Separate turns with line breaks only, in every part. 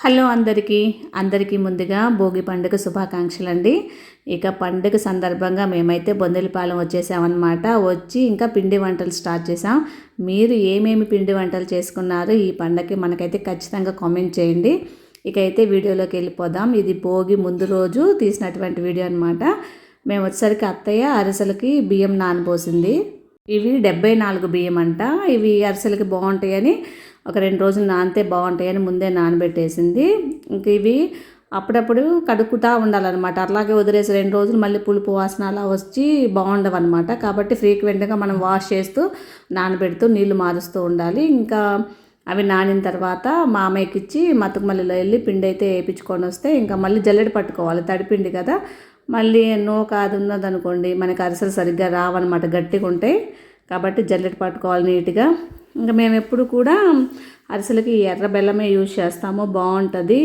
Hello అందరికీ అందరికీ ముందుగా భోగి పండుగ శుభాకాంక్షలు అండి ఇక పండుగ సందర్భంగా మేమైతే బొందెలపాలెం వచ్చేసామన్నమాట. వచ్చి ఇంకా పిండి వంటలు స్టార్ట్ చేసాం మీరు ఏమేమి పిండి వంటలు చేసుకున్నారు ఈ పండగకి మనకైతే ఖచ్చితంగా కామెంట్ చేయండి. ఇక అయితే వీడియోలోకి వెళ్ళిపోదాం. ఇది భోగి ముందు రోజు తీసినటువంటి వీడియో అనమాట మేము వచ్చేసరికి అత్తయ్య అరిసెలకి బియ్యం నానబోసింది. ఇవి డెబ్బై నాలుగు బియ్యం అంట ఇవి అరిసెలకి బాగుంటాయని ఒక రెండు రోజులు నానితే బాగుంటాయని ముందే నానబెట్టేసింది. ఇంక ఇవి అప్పుడప్పుడు కడుక్కుతా ఉండాలన్నమాట. అట్లాగే వదిలేసి రెండు రోజులు మళ్ళీ పులుపు వాసన అలా వచ్చి బాగుండవన్నమాట. కాబట్టి ఫ్రీక్వెంట్గా మనం వాష్ చేస్తూ నానబెడుతూ నీళ్ళు మారుస్తూ ఉండాలి. ఇంకా అవి నానిన తర్వాత మామయ్యకి ఇచ్చి మతుకుమల్లిలో వెళ్ళి పిండి అయితే వేయించుకొని వస్తే ఇంకా మళ్ళీ జల్లెడ పట్టుకోవాలి. తడిపిండి కదా. మళ్ళీ నో కాదు ఉన్నదనుకోండి మనకి అరిసెలు సరిగ్గా రావన్నమాట. గట్టిగా ఉంటాయి. కాబట్టి జల్లెడ పట్టుకోవాలి నీట్గా. ఇంకా మేము ఎప్పుడు కూడా అరిసెలకి ఎర్ర బెల్లమే యూజ్ చేస్తాము బాగుంటుంది.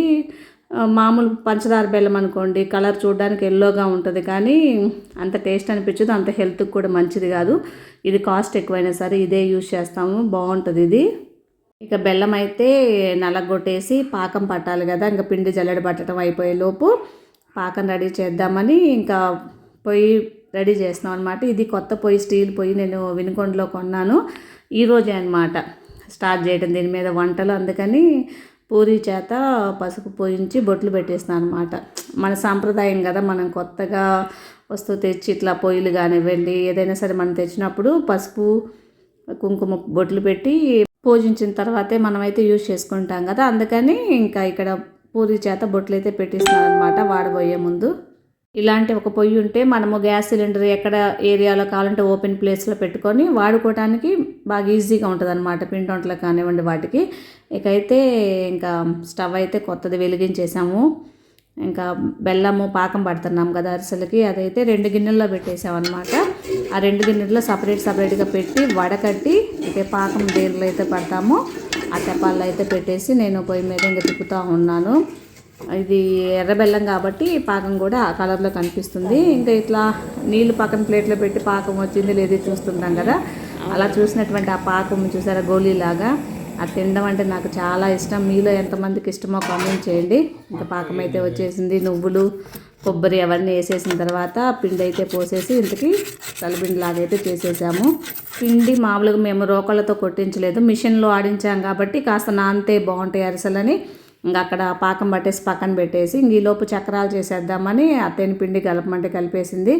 మామూలు పంచదార బెల్లం అనుకోండి కలర్ చూడడానికి ఎల్లోగా ఉంటుంది కానీ అంత టేస్ట్ అనిపించదు అంత హెల్త్కి కూడా మంచిది కాదు. ఇది కాస్ట్ ఎక్కువైనా సరే ఇదే యూజ్ చేస్తాము బాగుంటుంది ఇది. ఇక బెల్లం అయితే నలగొట్టేసి పాకం పట్టాలి కదా ఇంకా పిండి జల్లెడ పట్టడం అయిపోయే లోపు పాకం రెడీ చేద్దామని ఇంకా పొయ్యి రెడీ చేస్తున్నాం అనమాట ఇది కొత్త పొయ్యి స్టీల్ పొయ్యి నేను వినుకొండలో కొన్నాను. ఈరోజే అనమాట స్టార్ట్ చేయడం దీని మీద వంటలు. అందుకని పూరి చేత పసుపు పోయించి బొట్లు పెట్టేస్తున్నాను అనమాట మన సాంప్రదాయం కదా మనం కొత్తగా వస్తువు తెచ్చి ఇట్లా పొయ్యిలు కానివ్వండి ఏదైనా సరే మనం తెచ్చినప్పుడు పసుపు కుంకుమ బొట్లు పెట్టి పూజించిన తర్వాతే మనమైతే యూజ్ చేసుకుంటాం కదా. అందుకని ఇంకా ఇక్కడ పూరి చేత బొట్లు అయితే పెట్టిస్తున్నాను అనమాట వాడబోయే ముందు. ఇలాంటి ఒక పొయ్యి ఉంటే మనము గ్యాస్ సిలిండర్ ఎక్కడ ఏరియాలో కావాలంటే ఓపెన్ ప్లేస్లో పెట్టుకొని వాడుకోవడానికి బాగా ఈజీగా ఉంటుంది అనమాట పిండి వంటలకు కానివ్వండి వాటికి. ఇకైతే ఇంకా స్టవ్ అయితే కొత్తది వెలిగించేసాము. ఇంకా బెల్లము పాకం పడుతున్నాం కదా అరిసెలకి. అదైతే రెండు గిన్నెల్లో పెట్టేసామన్నమాట. ఆ రెండు గిన్నెల్లో సపరేట్ సపరేట్గా పెట్టి వడకట్టి అయితే పాకం దేనిలో అయితే పడతామో. ఆ తెపాల్లో అయితే పెట్టేసి నేను పొయ్యి మీద ఇంకా తిప్పుతూ ఉన్నాను. ఇది ఎర్ర బెల్లం కాబట్టి పాకం కూడా ఆ కలర్లో కనిపిస్తుంది. ఇంకా ఇట్లా నీళ్ళు పక్కన ప్లేట్లో పెట్టి పాకం వచ్చింది లేదో చూస్తుంటాం కదా. అలా చూసినటువంటి ఆ పాకం చూసారా గోళీలాగా? అది తినడం అంటే నాకు చాలా ఇష్టం. మీలో ఎంతమందికి ఇష్టమో కామెంట్ చేయండి. ఇంకా పాకం అయితే వచ్చేసింది. నువ్వులు కొబ్బరి అవన్నీ వేసేసిన తర్వాత పిండి అయితే పోసేసి ఇంతకి తలపిండి లాగా అయితే చేసేసాము. పిండి మామూలుగా మేము రోకళ్ళతో కొట్టించలేదు. మిషన్లో ఆడించాం కాబట్టి కాస్త నానితే బాగుంటాయి అరిసెలని. ఇంకా అక్కడ పాకం పట్టేసి పక్కన పెట్టేసి ఇంక ఈలోపు చక్రాలు చేసేద్దామని అత్తయ్యని పిండి కలపమంటే కలిపేసింది.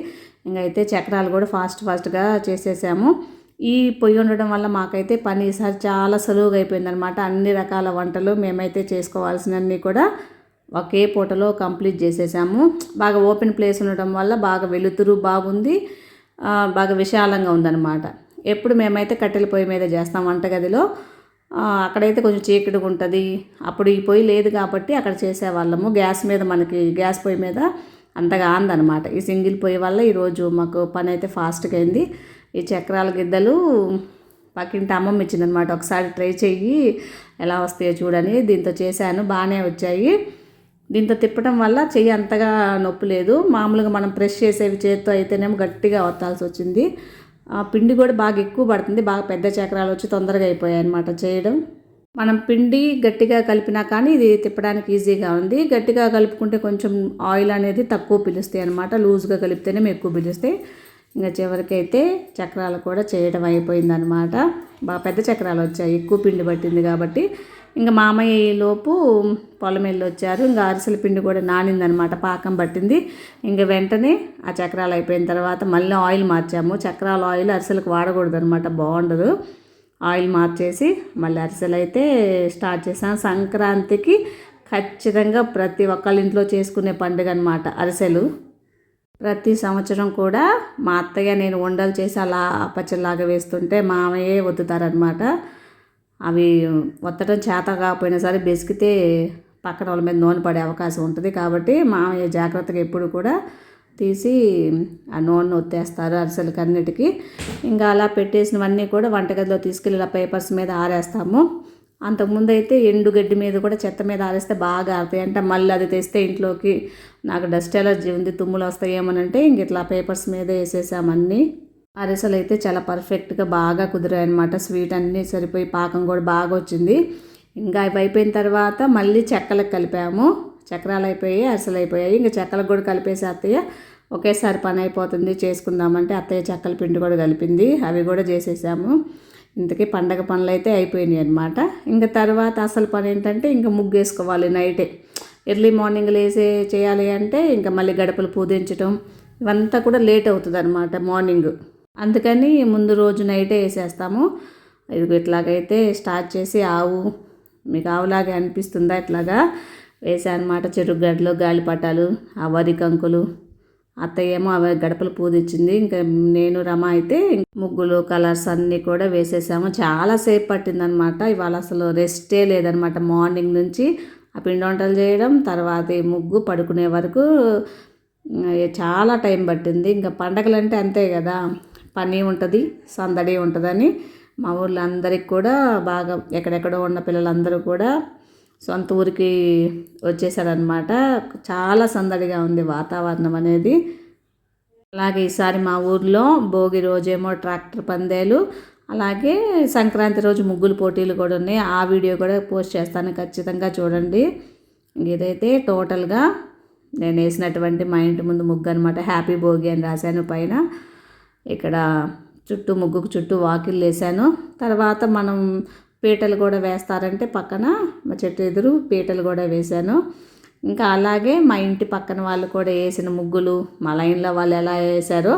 ఇంక అయితే చక్రాలు కూడా ఫాస్ట్ ఫాస్ట్గా చేసేసాము. ఈ పొయ్యి ఉండడం వల్ల మాకైతే పని ఈసారి చాలా సులువుగా అయిపోయిందనమాట అన్ని రకాల వంటలు మేమైతే చేసుకోవాల్సినవన్నీ కూడా ఒకే పూటలో కంప్లీట్ చేసేసాము. బాగా ఓపెన్ ప్లేస్ ఉండడం వల్ల బాగా వెలుతురు బాగుంది. బాగా విశాలంగా ఉందన్నమాట. ఎప్పుడు మేమైతే కట్టెల పొయ్యి మీద చేస్తాం వంటగదిలో అక్కడైతే కొంచెం చీకటిగా ఉంటుంది. అప్పుడు ఈ పొయ్యి లేదు కాబట్టి అక్కడ చేసేవాళ్ళము. గ్యాస్ మీద మనకి గ్యాస్ పొయ్యి మీద అంతగా అందనమాట ఈ సింగిల్ పొయ్యి వల్ల ఈరోజు మాకు పని అయితే ఫాస్ట్గా అయింది. ఈ చక్రాల గిద్దలు పక్కింటి అమ్మమ్మ ఇచ్చిందనమాట. ఒకసారి ట్రై చెయ్యి ఎలా వస్తాయో చూడని దీంతో చేశాను. బాగానే వచ్చాయి. దీంతో తిప్పడం వల్ల చెయ్యి అంతగా నొప్పి లేదు. మామూలుగా మనం ప్రెస్ చేసేవి చేత్తో అయితేనేమో గట్టిగా వత్తాల్సి వచ్చింది. పిండి కూడా బాగా ఎక్కువ పడుతుంది బాగా పెద్ద చక్రాలు వచ్చి తొందరగా అయిపోయాయి అనమాట చేయడం. మనం పిండి గట్టిగా కలిపినా కానీ ఇది తిప్పడానికి ఈజీగా ఉంది. గట్టిగా కలుపుకుంటే కొంచెం ఆయిల్ అనేది తక్కువ పిలుస్తాయి అనమాట లూజ్గా కలిపితేనే ఎక్కువ పిలుస్తాయి. ఇంకా చివరికైతే చక్రాలు కూడా చేయడం అయిపోయిందనమాట బాగా పెద్ద చక్రాలు వచ్చాయి ఎక్కువ పిండి పట్టింది కాబట్టి. ఇంకా మామయ్య లోపు పొలం వెళ్ళి వచ్చారు. ఇంకా అరిసెల పిండి కూడా నానిందనమాట పాకం పట్టింది. ఇంకా వెంటనే ఆ చక్రాలు అయిపోయిన తర్వాత మళ్ళీ ఆయిల్ మార్చాము. చక్రాల ఆయిల్ అరిసెలకు వాడకూడదు అనమాట బాగుండదు. ఆయిల్ మార్చేసి మళ్ళీ అరిసెలు అయితే స్టార్ట్ చేసాం సంక్రాంతికి ఖచ్చితంగా ప్రతి ఒక్కళ్ళ ఇంట్లో చేసుకునే పండుగ అనమాట అరిసెలు. ప్రతి సంవత్సరం కూడా మా అత్తయ్య నేను వండలు చేసి అలా పచ్చలాగా వేస్తుంటే మామయ్యే వద్దుతారనమాట అవి ఒత్తడం చేత కాకపోయినా సరే బెసికితే పక్కన వాళ్ళ మీద నూనె పడే అవకాశం ఉంటుంది కాబట్టి మామయ్య జాగ్రత్తగా ఎప్పుడు కూడా తీసి ఆ నూనె ఒత్తేస్తారు అరిసెలకి అన్నిటికీ. ఇంకా అలా పెట్టేసినవన్నీ కూడా వంటగదిలో తీసుకెళ్ళి ఇలా పేపర్స్ మీద ఆరేస్తాము. అంతకుముందు అయితే ఎండుగడ్డి మీద కూడా చెత్త మీద ఆరేస్తే బాగా ఆరుతాయి. అంటే మళ్ళీ అది తెస్తే ఇంట్లోకి నాకు డస్ట్ ఎలర్జీ ఉంది తుమ్ములు వస్తాయేమోనంటే ఇంక ఇట్లా పేపర్స్ మీద వేసేసామన్నీ అరిసెలు అయితే చాలా పర్ఫెక్ట్గా బాగా కుదిరాయి అనమాట స్వీట్ అన్నీ సరిపోయి పాకం కూడా బాగా వచ్చింది. ఇంకా అవి అయిపోయిన తర్వాత మళ్ళీ చెక్కలకు కలిపాము. చక్రాలు అయిపోయాయి అరిసెలు అయిపోయాయి. ఇంకా చెక్కలకు కూడా కలిపేసి అత్తయ్య ఒకేసారి పని అయిపోతుంది చేసుకుందామంటే అత్తయ్య చెక్కల పిండి కూడా కలిపింది. అవి కూడా చేసేసాము. ఇంతకీ పండగ పనులు అయితే అయిపోయినాయి అనమాట ఇంకా తర్వాత అసలు పని ఏంటంటే ఇంకా ముగ్గు వేసుకోవాలి నైటే. ఎర్లీ మార్నింగ్ లేసే చేయాలి అంటే ఇంకా మళ్ళీ గడపలు పూజించడం ఇవంతా కూడా లేట్ అవుతుంది అనమాట మార్నింగ్. అందుకని ముందు రోజు నైటే వేసేస్తాము. ఇది ఇట్లాగైతే స్టార్ట్ చేసి ఆవు మీకు ఆవులాగే అనిపిస్తుందా ఇట్లాగా? వేసా అనమాట చెరుగడ్డలు గాలిపటాలు ఆ వరి కంకులు. అత్తయ్యేమో అవి గడపలు పూదిచ్చింది. ఇంకా నేను రమ అయితే ముగ్గులు కలర్స్ అన్నీ కూడా వేసేసాము. చాలాసేపు పట్టిందనమాట. ఇవాళ అసలు రెస్టే లేదనమాట. మార్నింగ్ నుంచి ఆ పిండి వంటలు చేయడం తర్వాత ఈ ముగ్గు పడుకునే వరకు చాలా టైం పట్టింది. ఇంకా పండగలు అంటే అంతే కదా. పని ఉంటుంది సందడి ఉంటుందని మా ఊళ్ళో అందరికి కూడా బాగా ఎక్కడెక్కడో ఉన్న పిల్లలందరూ కూడా సొంత ఊరికి వచ్చేసారనమాట చాలా సందడిగా ఉంది వాతావరణం అనేది. అలాగే ఈసారి మా ఊర్లో భోగి రోజేమో ట్రాక్టర్ పందేలు అలాగే సంక్రాంతి రోజు ముగ్గులు పోటీలు కూడా ఉన్నాయి. ఆ వీడియో కూడా పోస్ట్ చేస్తాను ఖచ్చితంగా చూడండి. ఇదైతే టోటల్గా నేను వేసినటువంటి మా ఇంటి ముందు ముగ్గు అనమాట హ్యాపీ భోగి అని రాశాను పైన. ఇక్కడ చుట్టూ ముగ్గుకు చుట్టూ వాకిళ్ళు వేసాను తర్వాత మనం పీటలు కూడా వేస్తారంటే పక్కన మా చెట్టు ఎదురు పీటలు కూడా వేశాను. ఇంకా అలాగే మా ఇంటి పక్కన వాళ్ళు కూడా వేసిన ముగ్గులు మా లైన్లో వాళ్ళు ఎలా వేశారో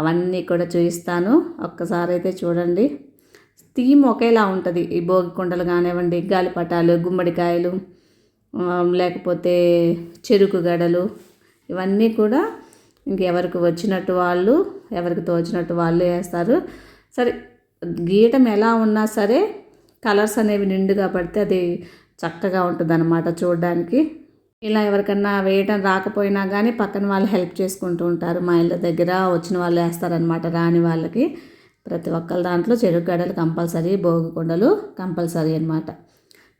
అవన్నీ కూడా చూపిస్తాను. ఒక్కసారి అయితే చూడండి. థీమ్ ఒకేలా ఉంటుంది. ఈ భోగి కుండలు కానివ్వండి గాలిపటాలు గుమ్మడికాయలు లేకపోతే చెరుకు గడలు ఇవన్నీ కూడా ఇంకెవరికి వచ్చినట్టు వాళ్ళు ఎవరికి తోచినట్టు వాళ్ళు వేస్తారు. సరే గీయటం ఎలా ఉన్నా సరే కలర్స్ అనేవి నిండుగా పడితే అది చక్కగా ఉంటుంది అనమాట చూడడానికి. ఇలా ఎవరికన్నా వేయటం రాకపోయినా కానీ పక్కన వాళ్ళు హెల్ప్ చేసుకుంటూ ఉంటారు. మా ఇళ్ళ దగ్గర వచ్చిన వాళ్ళు వేస్తారనమాట రాని వాళ్ళకి. ప్రతి ఒక్కరి దాంట్లో చెరుకు గడలు కంపల్సరీ భోగి కొండలు కంపల్సరీ అనమాట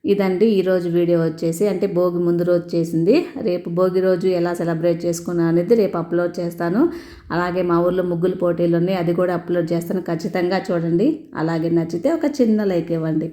ఇదండి ఈరోజు వీడియో వచ్చేసి. అంటే భోగి ముందు రోజు చేసింది. రేపు భోగి రోజు ఎలా సెలబ్రేట్ చేసుకున్నా అనేది రేపు అప్లోడ్ చేస్తాను. అలాగే మా ఊర్లో ముగ్గులు పోటీలు ఉన్నాయి. అది కూడా అప్లోడ్ చేస్తాను. ఖచ్చితంగా చూడండి. అలాగే నచ్చితే ఒక చిన్న లైక్ ఇవ్వండి.